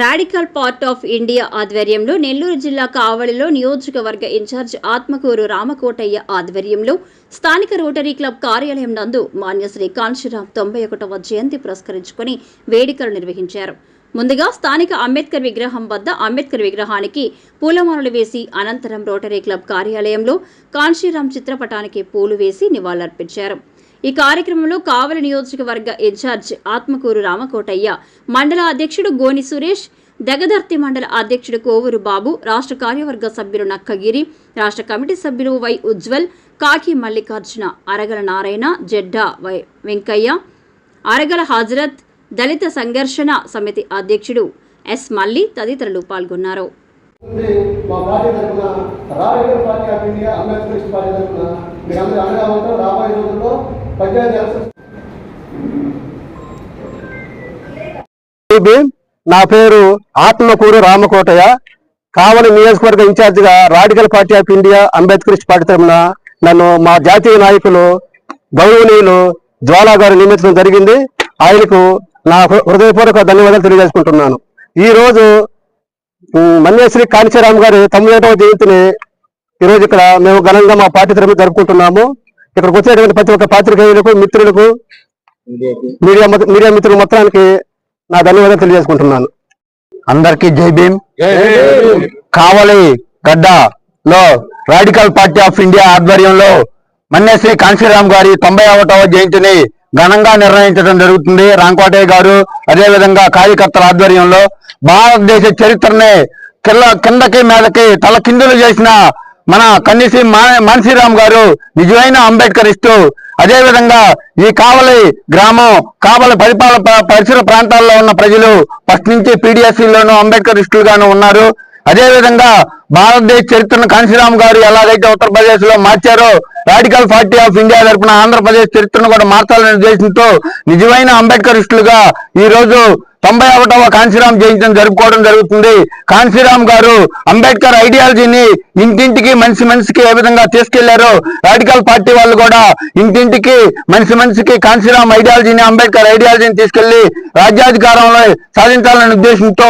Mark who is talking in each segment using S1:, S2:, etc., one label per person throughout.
S1: Radical part of India ఆధ్వర్యంలో నెల్లూరు జిల్లా కావలిలో నియోజకవర్గ ఇన్ఛార్జ్ ఆత్మకూరు రామకోటయ్య ఆధ్వర్యంలో స్థానిక రోటరీ క్లబ్ కార్యాలయం నందు మాన్యశ్రీ కాంశీరామ్ తొంభై ఒకటవ జయంతి పురస్కరించుకుని వేడుకలు నిర్వహించారు. ముందుగా స్థానిక అంబేద్కర్ విగ్రహం వద్ద అంబేద్కర్ విగ్రహానికి పూలమాలలు వేసి అనంతరం రోటరీ క్లబ్ కార్యాలయంలో కాంశీరామ్ చిత్రపటానికి పూలు వేసి నివాళులర్పించారు. ఈ కార్యక్రమంలో కావలి నియోజకవర్గ ఇన్ఛార్జ్ ఆత్మకూరు రామకోటయ్య మండల అధ్యక్షుడు గోని సురేష్ దగదర్తి మండల అధ్యక్షుడు కోవూరు బాబు రాష్ట్ర కార్యవర్గ సభ్యులు నక్కగిరి రాష్ట్ర కమిటీ సభ్యులు వై ఉజ్వల్ కాకి మల్లికార్జున అరగల నారాయణ జెడ్డా వై వెంకయ్య అరగల హాజరత్ దళిత సంఘర్షణ సమితి అధ్యక్షుడు ఎస్ మల్లి తదితరులు పాల్గొన్నారు.
S2: మా పార్టీ తరఫున party of India Ambedkar party తరఫున అండగా ఉంటారు. రాబోయే రోజుల్లో
S3: నా పేరు ఆత్మకూరు రామకోటయ్య. కావలి నియోజకవర్గ ఇన్ఛార్జిగా radical party of India Ambedkar party తరఫున నన్ను మా జాతీయ నాయకులు గౌరవనీయులు జ్వాలా గారు నియమించడం జరిగింది. ఆయనకు నా హృదయపూర్వక ధన్యవాదాలు తెలియజేసుకుంటున్నాను. ఈ రోజు మన్యశ్రీ కాంచీరామ్ గారి తొమ్మిదవ జయంతిని ఈ రోజు ఇక్కడ మేము ఘనంగా మా పార్టీ తరఫున జరుపుకుంటున్నాము. ఇక్కడికి వచ్చేటువంటి ప్రతి ఒక్క పాత్రికేయులకు మిత్రులకు మీడియా మీడియా మిత్రులు మొత్తానికి నా ధన్యవాదాలు తెలియజేసుకుంటున్నాను. అందరికీ జై భీమ్. కావలి గడ్డలో రాడికల్ పార్టీ ఆఫ్ ఇండియా ఆధ్వర్యంలో మన్నేశ్రీ కాంశీరామ్ గారి తొంభై ఒకటవ జయంతిని ఘనంగా నిర్ణయించడం జరుగుతుంది. రాంకోటయ్య గారు అదేవిధంగా కార్యకర్తల ఆధ్వర్యంలో భారతదేశ చరిత్రనే కింద కిందకి మీదకి తల కిందులు చేసిన మన కన్నిసి మాన్సీరామ్ గారు నిజమైన అంబేద్కరిస్టు అదేవిధంగా ఈ కావలి గ్రామం కావలి పరిపాలన ప- పరిసర ప్రాంతాల్లో ఉన్న ప్రజలు ఫస్ట్ నుంచి పీడిఎస్సీలోనూ లోను అంబేద్కరిస్టులుగాను ఉన్నారు. అదేవిధంగా భారతదేశ చరిత్రను కాంశీరామ్ గారు ఎలాగైతే ఉత్తరప్రదేశ్లో మార్చారో రాడికల్ పార్టీ ఆఫ్ ఇండియా తరపున ఆంధ్రప్రదేశ్ చరిత్రను కూడా మార్చాలనే ఉద్దేశంతో నిజమైన అంబేద్కరిస్టులుగా ఈ రోజు తొంభై ఒకటవ కాంశీరామ్ జయంతిని జరుపుకోవడం జరుగుతుంది. కాంశీరామ్ గారు అంబేద్కర్ ఐడియాలజీని ఇంటింటికి మనిషి మనిషికి ఏ విధంగా తీసుకెళ్ళారో రాడికల్ పార్టీ వాళ్ళు కూడా ఇంటింటికి మనిషి మనిషికి కాంశీరామ్ ఐడియాలజీని అంబేద్కర్ ఐడియాలజీని తీసుకెళ్ళి రాజ్యాధికారంలో సాధించాలనే ఉద్దేశంతో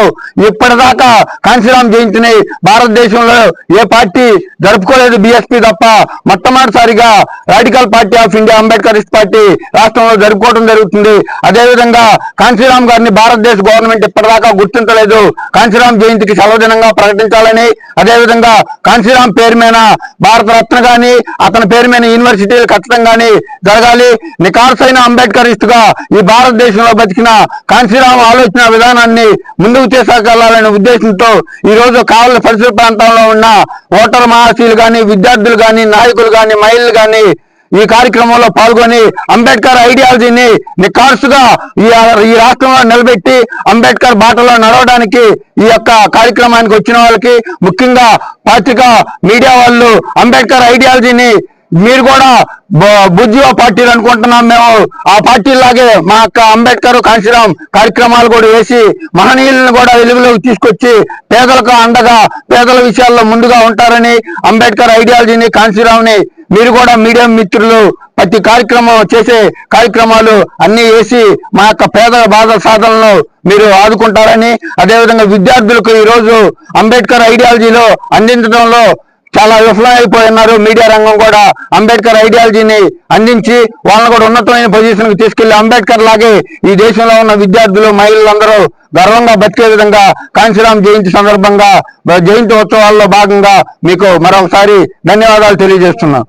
S3: ఇప్పటిదాకా కాంశీరామ్ జయంతిని భారతదేశంలో ఏ పార్టీ జరుపుకోలేదు బీఎస్పీ తప్ప. మొట్టమొదటిసారిగా radical party of India Ambedkarist party రాష్ట్రంలో జరుపుకోవడం జరుగుతుంది. అదేవిధంగా కాంశీరామ్ గారిని ఆంధ్రప్రదేశ్ గవర్నమెంట్ ఇప్పటిదాకా గుర్తించలేదు. కాంశీరాం జయంతికి సెలవుదినంగా ప్రకటించాలని అదేవిధంగా కాంశీరాం పేరు మీద భారత రత్న గాని అతని పేరు మీద యూనివర్సిటీలు కట్టడం కానీ జరగాలి. నికార్సైన అంబేద్కరిస్ట్గా ఈ భారతదేశంలో బతికిన కాంశీరాం ఆలోచన విధానాన్ని ముందుకు తీసుకెళ్ళాలనే ఉద్దేశంతో ఈ రోజు కావలి పరిసర ప్రాంతాల్లో ఉన్న ఓటర్ మహాశీలు గాని విద్యార్థులు గాని నాయకులు గాని మహిళలు గాని ఈ కార్యక్రమంలో పాల్గొని అంబేద్కర్ ఐడియాలజీని నిఖార్సుగా ఈ ఈ రాష్ట్రంలో నిలబెట్టి అంబేద్కర్ బాటలో నడవడానికి ఈ యొక్క కార్యక్రమానికి వచ్చిన వాళ్ళకి ముఖ్యంగా పార్టీగా మీడియా వాళ్ళు అంబేద్కర్ ఐడియాలజీని మీరు కూడా బుద్ధివా పార్టీలు అనుకుంటున్నాం మేము. ఆ పార్టీలాగే మా యొక్క అంబేద్కర్ కాంశీరామ్ కార్యక్రమాలు కూడా వేసి మహనీయులను కూడా వెలుగులోకి తీసుకొచ్చి పేదలకు అండగా పేదల విషయాల్లో ముందుగా ఉంటారని అంబేద్కర్ ఐడియాలజీని కాంశీరామ్ని మీరు కూడా మీడియా మిత్రులు ప్రతి కార్యక్రమం చేసే కార్యక్రమాలు అన్ని వేసి మా యొక్క పేదల బాధ సాధనలు మీరు ఆదుకుంటారని అదేవిధంగా విద్యార్థులకు ఈ రోజు అంబేద్కర్ ఐడియాలజీలో అందించడంలో చాలా విఫలమైపోయినారు. మీడియా రంగం కూడా అంబేద్కర్ ఐడియాలజీని అందించి వాళ్ళని కూడా ఉన్నతమైన పొజిషన్కి తీసుకెళ్ళి అంబేద్కర్ లాగే ఈ దేశంలో ఉన్న విద్యార్థులు మహిళలందరూ గర్వంగా బతికే విధంగా కాంశీరామ్ జయంతి సందర్భంగా జయంతి ఉత్సవాల్లో భాగంగా మీకు మరొకసారి ధన్యవాదాలు తెలియజేస్తున్నాను